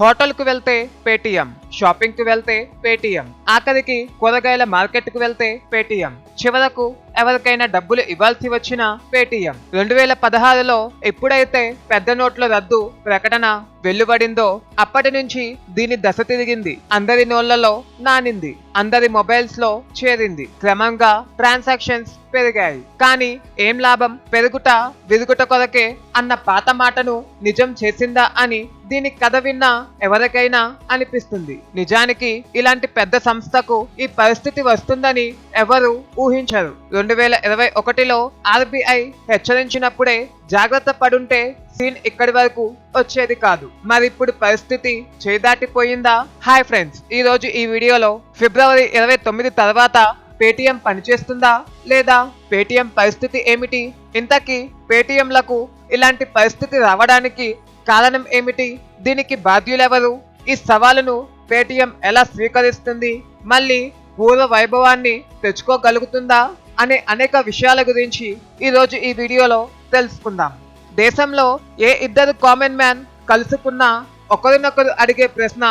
హోటల్కు వెళ్తే పేటిఎం షాపింగ్కు వెళ్తే పేటిఎం ఆఖరికి కూరగాయల మార్కెట్కు వెళ్తే పేటిఎం. చివరకు ఎవరికైనా డబ్బులు ఇవ్వాల్సి వచ్చిన పేటిఎం. రెండు వేల పదహారులో ఎప్పుడైతే పెద్ద నోట్ల రద్దు ప్రకటన వెలువడిందో అప్పటి నుంచి దీని దశ తిరిగింది. అందరి నోళ్ళలో నానింది. అందరి మొబైల్స్లో చేరింది. క్రమంగా ట్రాన్సాక్షన్స్ పెరిగాయి. కానీ ఏం లాభం? పెరుగుట విరుగుట కొరకే అన్న పాత మాటను నిజం చేసిందా అని దీని కథ విన్నా ఎవరికైనా అనిపిస్తుంది. నిజానికి ఇలాంటి పెద్ద సంస్థకు ఈ పరిస్థితి వస్తుందని ఎవరు ఊహించరు. రెండు వేల ఇరవై ఒకటిలో ఆర్బీఐ హెచ్చరించినప్పుడే జాగ్రత్త పడుంటే సీన్ ఇక్కడి వరకు వచ్చేది కాదు. మరి ఇప్పుడు పరిస్థితి చేదాటిపోయిందా? హాయ్ ఫ్రెండ్స్ ఈ రోజు ఈ వీడియోలో ఫిబ్రవరి ఇరవై తొమ్మిది తర్వాత పేటిఎం పనిచేస్తుందా లేదా? పేటిఎం పరిస్థితి ఏమిటి? ఇంతకీ పేటిఎంలకు ఇలాంటి పరిస్థితి రావడానికి కారణం ఏమిటి? దీనికి బాధ్యులెవరు? ఈ సవాలును పేటిఎం ఎలా స్వీకరిస్తుంది? మళ్ళీ పూర్వ వైభవాన్ని తెచ్చుకోగలుగుతుందా? అనే అనేక విషయాల గురించి ఈరోజు ఈ వీడియోలో తెలుసుకుందాం. దేశంలో ఏ ఇద్దరు కామన్ మ్యాన్ కలుసుకున్నా ఒకరినొకరు అడిగే ప్రశ్న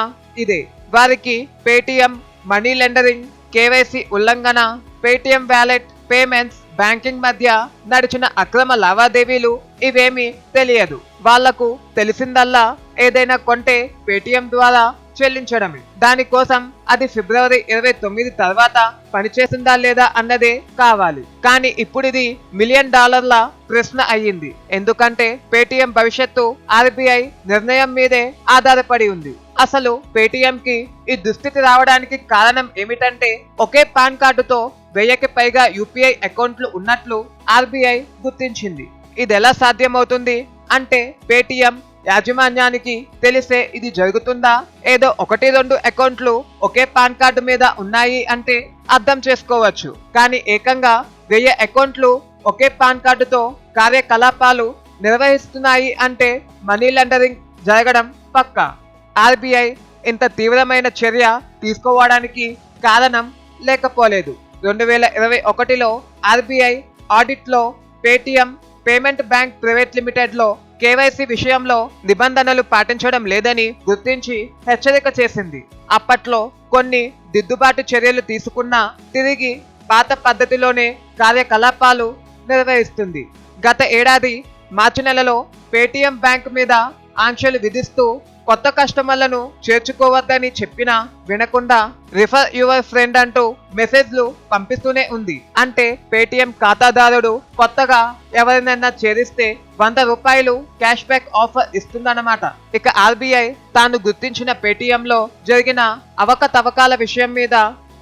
ఇదే. వారికి పేటిఎం మనీ లెండరింగ్ కేవైసీ ఉల్లంఘన పేటిఎం వ్యాలెట్ పేమెంట్స్ బ్యాంకింగ్ మధ్య నడిచిన అక్రమ లావాదేవీలు ఇవేమీ తెలియదు. వాళ్ళకు తెలిసిందల్లా ఏదైనా కొంటే పేటిఎం ద్వారా చెల్లించడమే. దానికోసం అది ఫిబ్రవరి ఇరవై తొమ్మిది తర్వాత పనిచేసిందా లేదా అన్నదే కావాలి. కానీ ఇప్పుడు ఇది మిలియన్ డాలర్ల ప్రశ్న అయ్యింది. ఎందుకంటే పేటిఎం భవిష్యత్తు ఆర్బీఐ నిర్ణయం మీదే ఆధారపడి ఉంది. అసలు పేటిఎం కి ఈ దుస్థితి రావడానికి కారణం ఏమిటంటే ఒకే పాన్ కార్డుతో వెయ్యికి పైగా యూపీఐ అకౌంట్లు ఉన్నట్లు ఆర్బీఐ గుర్తించింది. ఇది ఎలా సాధ్యమవుతుంది? అంటే పేటిఎం యాజమాన్యానికి తెలిసే ఇది జరుగుతుందా? ఏదో ఒకటి రెండు అకౌంట్లు ఒకే పాన్ కార్డు మీద ఉన్నాయి అంటే అర్థం చేసుకోవచ్చు. కానీ ఏకంగా వెయ్యి అకౌంట్లు ఒకే పాన్ కార్డుతో కార్యకలాపాలు నిర్వహిస్తున్నాయి అంటే మనీ లాండరింగ్ జరగడం పక్కా? ఆర్బీఐ ఇంత తీవ్రమైన చర్య తీసుకోవడానికి కారణం లేకపోలేదు. రెండు వేల ఇరవై ఒకటిలో ఆర్బీఐ ఆడిట్లో పేటిఎం పేమెంట్ బ్యాంక్ ప్రైవేట్ లిమిటెడ్లో కేవైసీ విషయంలో నిబంధనలు పాటించడం లేదని గుర్తించి హెచ్చరిక చేసింది. అప్పట్లో కొన్ని దిద్దుబాటు చర్యలు తీసుకున్నా తిరిగి పాత పద్ధతిలోనే కార్యకలాపాలు నిర్వహిస్తుంది. గత ఏడాది మార్చి నెలలో పేటిఎం బ్యాంక్ మీద ఆంక్షలు విధిస్తూ కొత్త కస్టమర్లను చేర్చుకోవద్దని చెప్పినా వినకుండా రిఫర్ యువర్ ఫ్రెండ్ అంటూ మెసేజ్లు పంపిస్తూనే ఉంది. అంటే పేటిఎం ఖాతాదారుడు కొత్తగా ఎవరినైనా చేరిస్తే వంద రూపాయలు క్యాష్ బ్యాక్ ఆఫర్ ఇస్తుందన్నమాట. ఇక ఆర్బీఐ తాను గుర్తించిన పేటిఎంలో జరిగిన అవకతవకాల విషయం మీద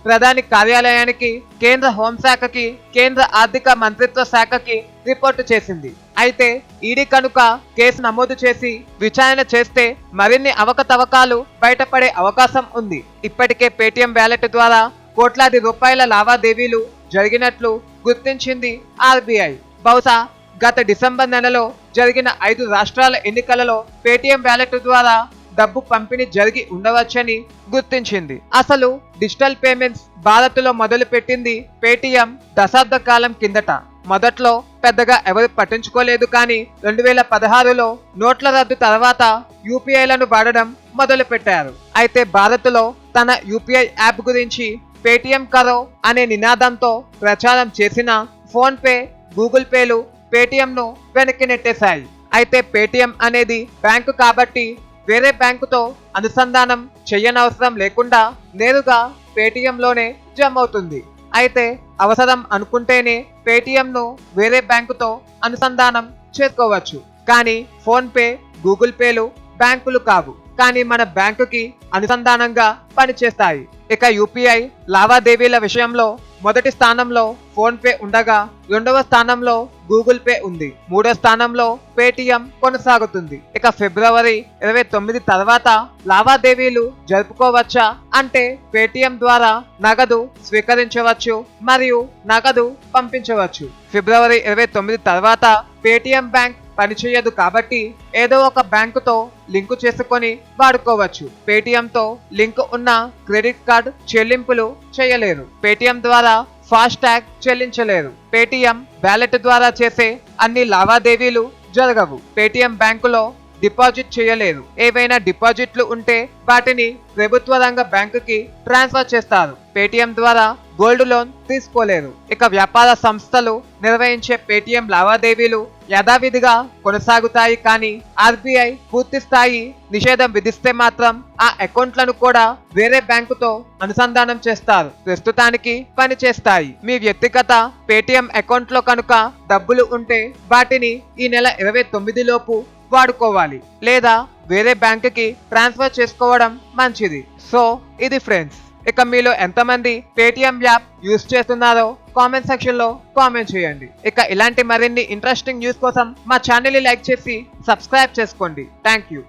ప్రధాని కార్యాలయానికి కేంద్ర హోంశాఖకి కేంద్ర ఆర్థిక మంత్రిత్వ శాఖకి రిపోర్టు చేసింది. అయితే ఈడీ కనుక కేసు నమోదు చేసి విచారణ చేస్తే మరిన్ని అవకతవకాలు బయటపడే అవకాశం ఉంది. ఇప్పటికే పేటీఎం వ్యాలెట్ ద్వారా కోట్లాది రూపాయల లావాదేవీలు జరిగినట్లు గుర్తించింది ఆర్బీఐ. బహుశా గత డిసెంబర్ నెలలో జరిగిన ఐదు రాష్ట్రాల ఎన్నికలలో పేటీఎం వ్యాలెట్ ద్వారా డబ్బు పంపిణీ జరిగి ఉండవచ్చని గుర్తించింది. అసలు డిజిటల్ పేమెంట్స్ భారత్లో మొదలు పెట్టింది పేటిఎం దశాబ్ద కాలం కిందట. మొదట్లో పెద్దగా ఎవరు పట్టించుకోలేదు కానీ రెండు వేల పదహారులో నోట్ల రద్దు తర్వాత యూపీఐలను వాడడం మొదలు పెట్టారు అయితే భారత్లో తన యూపీఐ యాప్ గురించి పేటిఎం కరో అనే నినాదంతో ప్రచారం చేసిన ఫోన్ పే గూగుల్ పేలు పేటిఎంను వెనక్కి నెట్టేశాయి. అయితే పేటిఎం అనేది బ్యాంకు కాబట్టి వేరే బ్యాంకుతో అనుసంధానం చేయనవసరం లేకుండా నేరుగా పేటిఎంలోనే జమ అవుతుంది అయితే అవసరం అనుకుంటేనే పేటిఎంను వేరే బ్యాంకుతో అనుసంధానం చేసుకోవచ్చు. కానీ ఫోన్ పే గూగుల్ పేలు బ్యాంకులు కావు. కానీ మన బ్యాంకుకి అనుసంధానంగా పనిచేస్తాయి. ఇక యూపీఐ లావాదేవీల విషయంలో మొదటి స్థానంలో ఫోన్ పే ఉండగా రెండవ స్థానంలో గూగుల్ పే ఉంది. మూడో స్థానంలో పేటిఎం కొనసాగుతుంది. ఇక ఫిబ్రవరి ఇరవై తొమ్మిది తర్వాత లావాదేవీలు జరుపుకోవచ్చా అంటే పేటిఎం ద్వారా నగదు స్వీకరించవచ్చు మరియు నగదు పంపించవచ్చు. ఫిబ్రవరి ఇరవై తొమ్మిది తర్వాత పేటిఎం బ్యాంక్ పనిచేయదు కాబట్టి ఏదో ఒక బ్యాంకుతో లింకు చేసుకొని వాడుకోవచ్చు. పేటిఎంతో లింక్ ఉన్న క్రెడిట్ కార్డ్ చెల్లింపులు చేయలేరు. పేటిఎం ద్వారా ఫాస్ట్ ట్యాగ్ చెల్లించలేరు. పేటిఎం వ్యాలెట్ ద్వారా చేసే అన్ని లావాదేవీలు జరగవు. పేటిఎం బ్యాంకులో డిపాజిట్ చేయలేదు ఏవైనా డిపాజిట్లు ఉంటే వాటిని ప్రభుత్వ రంగ బ్యాంకుకి ట్రాన్స్ఫర్ చేస్తారు. పేటిఎం ద్వారా గోల్డ్ లోన్ తీసుకోలేరు ఇక వ్యాపార సంస్థలు నిర్వహించే పేటిఎం లావాదేవీలు యథావిధిగా కొనసాగుతాయి కానీ ఆర్బీఐ పూర్తి స్థాయి నిషేధం విధిస్తే మాత్రం ఆ అకౌంట్లను కూడా వేరే బ్యాంకుతో అనుసంధానం చేస్తారు. ప్రస్తుతానికి పని చేస్తాయి. మీ వ్యక్తిగత పేటిఎం అకౌంట్లో కనుక డబ్బులు ఉంటే వాటిని ఈ నెల ఇరవై తొమ్మిది లోపు వాడుకోవాలి లేదా వేరే బ్యాంకుకి ట్రాన్స్ఫర్ చేసుకోవడం మంచిది. సో ఇది ఫ్రెండ్స్. ఇక మీలో ఎంతమంది పేటిఎం యాప్ యూస్ చేస్తున్నారో కామెంట్ సెక్షన్లో కామెంట్ చేయండి. ఇక ఇలాంటి మరిన్ని ఇంట్రెస్టింగ్ న్యూస్ కోసం మా ఛానల్ని లైక్ చేసి సబ్స్క్రైబ్ చేసుకోండి. Thank you